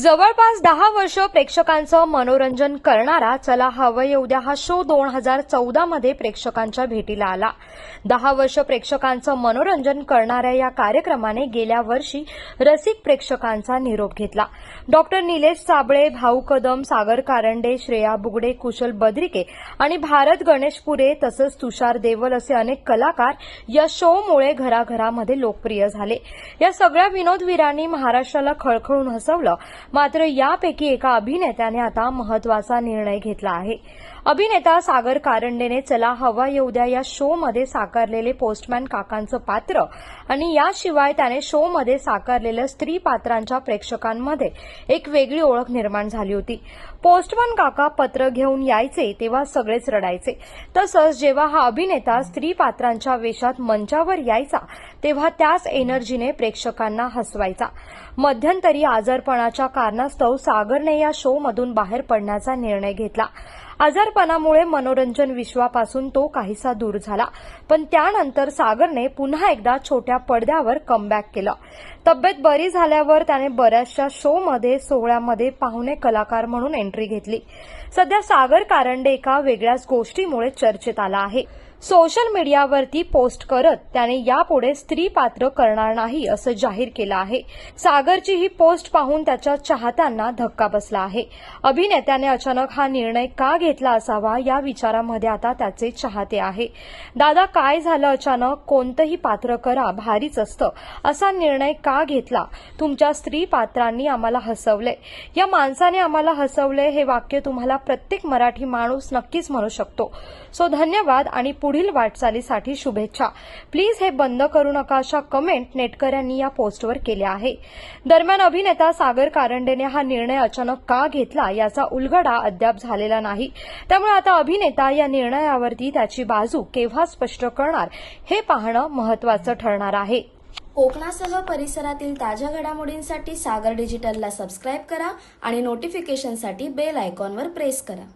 जवळपास दहा वर्ष प्रेक्षकांचं मनोरंजन करणारा चला हवं येऊ द्या हा शो दोन हजार चौदा मध्ये प्रेक्षकांच्या भेटीला आला. दहा वर्ष प्रेक्षकांचं मनोरंजन करणाऱ्या या कार्यक्रमाने गेल्या वर्षी रसिक प्रेक्षकांचा निरोप घेतला. डॉक्टर निलेश साबळे भाऊ कदम सागर कारंडे श्रेया बुगडे कुशल बद्रिके आणि भारत गणेशपुरे तसंच तुषार देवल असे अनेक कलाकार या शोमुळे घराघरामध्ये लोकप्रिय झाले. या सगळ्या विनोदवीरांनी महाराष्ट्राला खळखळून हसवलं मात्र यापैकी एका अभिनेत्याने आता महत्त्वाचा निर्णय घेतला आहे. अभिनेता सागर कारंडेने चला हवा येऊ द्या या शोमध्ये साकारलेले पोस्टमॅन काकांचं पात्र आणि याशिवाय त्याने शोमध्ये साकारलेल्या स्त्री पात्रांच्या प्रेक्षकांमध्ये एक वेगळी ओळख निर्माण झाली होती. पोस्टमॅन काका पत्र घेऊन यायचे तेव्हा सगळेच रडायचे. तसंच जेव्हा हा अभिनेता स्त्री पात्रांच्या वेशात मंचावर यायचा तेव्हा त्याच एनर्जीने प्रेक्षकांना हसवायचा. मध्यंतरी आजारपणाच्या कारणास्तव सागरने या शोमधून बाहेर पडण्याचा निर्णय घेतला. आजारपणामुळे मनोरंजन विश्वापासून तो काहीसा दूर झाला. पण त्यानंतर सागरने पुन्हा एकदा छोट्या पडद्यावर कमबॅक केलं. तब्येत बरी झाल्यावर त्याने बऱ्याचशा शोमध्ये सोहळ्यामध्ये पाहुणे कलाकार म्हणून एंट्री घेतली. सध्या सागर कारंडे एका वेगळ्याच गोष्टीमुळे चर्चेत आला आहे. सोशल मीडियावरती पोस्ट करत त्याने यापुढे स्त्री पात्र करणार नाही असं जाहीर केलं आहे. सागरची ही पोस्ट पाहून त्याच्या चाहत्यांना धक्का बसला आहे. अभिनेत्याने अचानक हा निर्णय का घेतला असावा या विचारामध्ये आता त्याचे चाहते आहे. दादा काय झालं अचानक? कोणतंही पात्र करा भारीच असतं. असा निर्णय का घेतला? तुमच्या स्त्री पात्रांनी आम्हाला हसवलंय. या माणसाने आम्हाला हसवलंय हे वाक्य तुम्हाला प्रत्येक मराठी माणूस नक्कीच म्हणू शकतो. सो धन्यवाद आणि पुढील वाटचालीसाठी शुभेच्छा. प्लीज हे बंद करू नका अशा कमेंट नेटकऱ्यांनी या पोस्टवर केल्या आहे दरम्यान अभिनेता सागर कारंडेने हा निर्णय अचानक का घेतला याचा उलगडा अद्याप झालेला नाही. त्यामुळे आता अभिनेता या निर्णयावरती त्याची बाजू केव्हा स्पष्ट करणार हे पाहणं महत्वाचं ठरणार आहे. कोकणासह परिसरातील ताज्या घडामोडींसाठी सागर डिजिटलला सबस्क्राईब करा आणि नोटिफिकेशनसाठी बेल आयकॉनवर प्रेस करा.